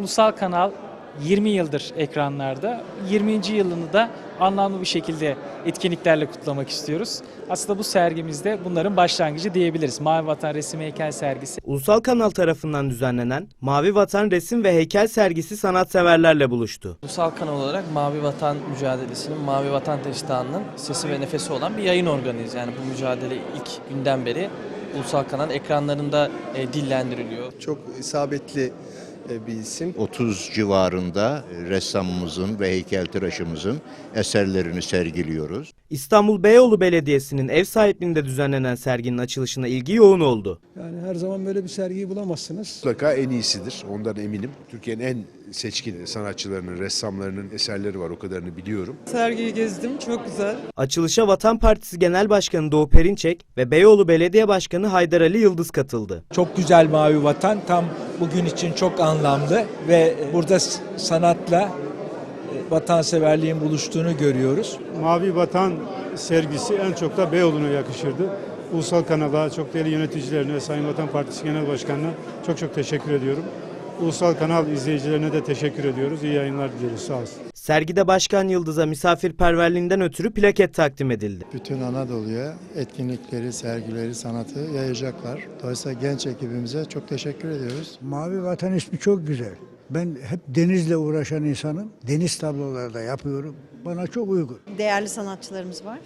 Ulusal kanal 20 yıldır ekranlarda. 20. yılını da anlamlı bir şekilde etkinliklerle kutlamak istiyoruz. Aslında bu sergimizde bunların başlangıcı diyebiliriz. Mavi Vatan Resim Heykel Sergisi. Ulusal Kanal tarafından düzenlenen Mavi Vatan Resim ve Heykel Sergisi sanatseverlerle buluştu. Ulusal kanal olarak Mavi Vatan mücadelesinin, Mavi Vatan Teşkilatı'nın sesi ve nefesi olan bir yayın organıyız. Yani bu mücadele ilk günden beri Ulusal Kanal ekranlarında e, dillendiriliyor. Çok isabetli bir isim. 30 civarında ressamımızın ve heykeltıraşımızın eserlerini sergiliyoruz. İstanbul Beyoğlu Belediyesi'nin ev sahipliğinde düzenlenen serginin açılışına ilgi yoğun oldu. Yani her zaman böyle bir sergiyi bulamazsınız. Mutlaka en iyisidir. Ondan eminim. Türkiye'nin en seçkin sanatçılarının, ressamlarının eserleri var. O kadarını biliyorum. Sergiyi gezdim, çok güzel. Açılışa Vatan Partisi Genel Başkanı Doğu Perinçek ve Beyoğlu Belediye Başkanı Haydar Ali Yıldız katıldı. Çok güzel Mavi Vatan tam bugün için çok anlamlı ve burada sanatla e, vatanseverliğin buluştuğunu görüyoruz. Mavi Vatan sergisi en çok da Beyoğlu'na yakışırdı. Ulusal Kanal'a, çok değerli yöneticilerine ve Sayın Vatan Partisi Genel Başkanı'na çok çok teşekkür ediyorum. Ulusal Kanal izleyicilerine de teşekkür ediyoruz. İyi yayınlar diliyoruz. Sağ olsun. Sergide Başkan Yıldız'a misafirperverliğinden ötürü plaket takdim edildi. Bütün Anadolu'ya etkinlikleri, sergileri, sanatı yayacaklar. Dolayısıyla genç ekibimize çok teşekkür ediyoruz. Mavi Vatan ismi çok güzel. Ben hep denizle uğraşan insanım. Deniz tabloları da yapıyorum. Bana çok uygun. Değerli sanatçılarımız var.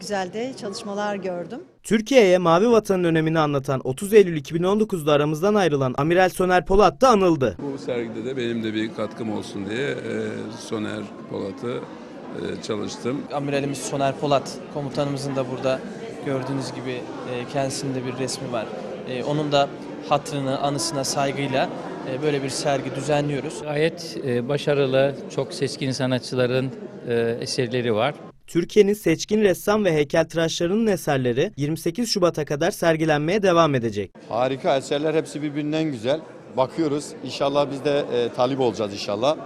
Güzel de çalışmalar gördüm. Türkiye'ye Mavi Vatan'ın önemini anlatan 30 Eylül 2019'da aramızdan ayrılan Amiral Soner Polat da anıldı. Bu sergide de benim de bir katkım olsun diye e, Soner Polat'ı e, çalıştım. Amiralimiz Soner Polat komutanımızın da burada gördüğünüz gibi e, kendisinde bir resmi var. E, onun da hatrını, anısına saygıyla e, böyle bir sergi düzenliyoruz. Gayet e, başarılı, çok seçkin sanatçıların e, eserleri var. Türkiye'nin seçkin ressam ve heykeltıraşlarının eserleri 28 Şubat'a kadar sergilenmeye devam edecek. Harika eserler hepsi birbirinden güzel. Bakıyoruz. İnşallah biz de e, talip olacağız inşallah.